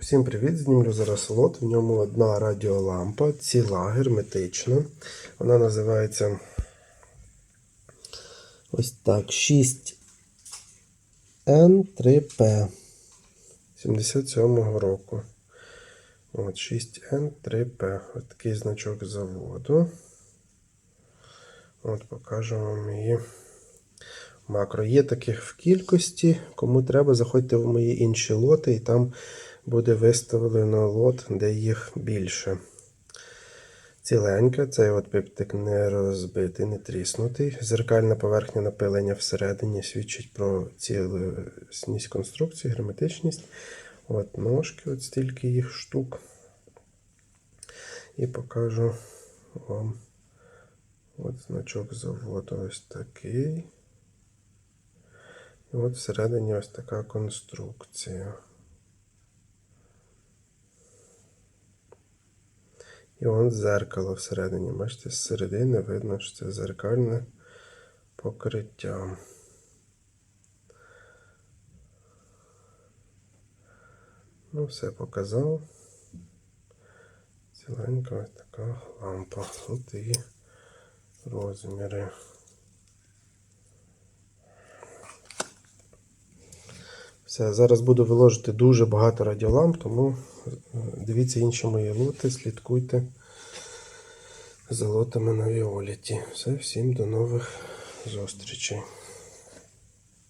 Всім привіт! Знімлю зараз лот. В ньому одна радіолампа, ціла, герметична. Вона називається ось так 6N3P 77-го року. От 6N3P. Ось такий значок заводу. От покажу вам її. Макро є таких в кількості. Кому треба, заходьте в мої інші лоти, і там буде виставлено лот, де їх більше. Ціленька, цей от пиптик не розбитий, не тріснутий. Зеркальна поверхня напилення всередині свідчить про цілісність конструкції, герметичність. От ножки, от стільки їх штук. І покажу вам от значок заводу ось такий. І от всередині ось така конструкція. І вон зеркало всередині. Бачите, з середини видно, що це зеркальне покриття. Ну, все показав. Ціленька ось така лампа. От її розміри. Все, зараз буду виложити дуже багато радіоламп, тому е, дивіться інші мої лоти, слідкуйте за лотами на Віоліті. Все, всім до нових зустрічей.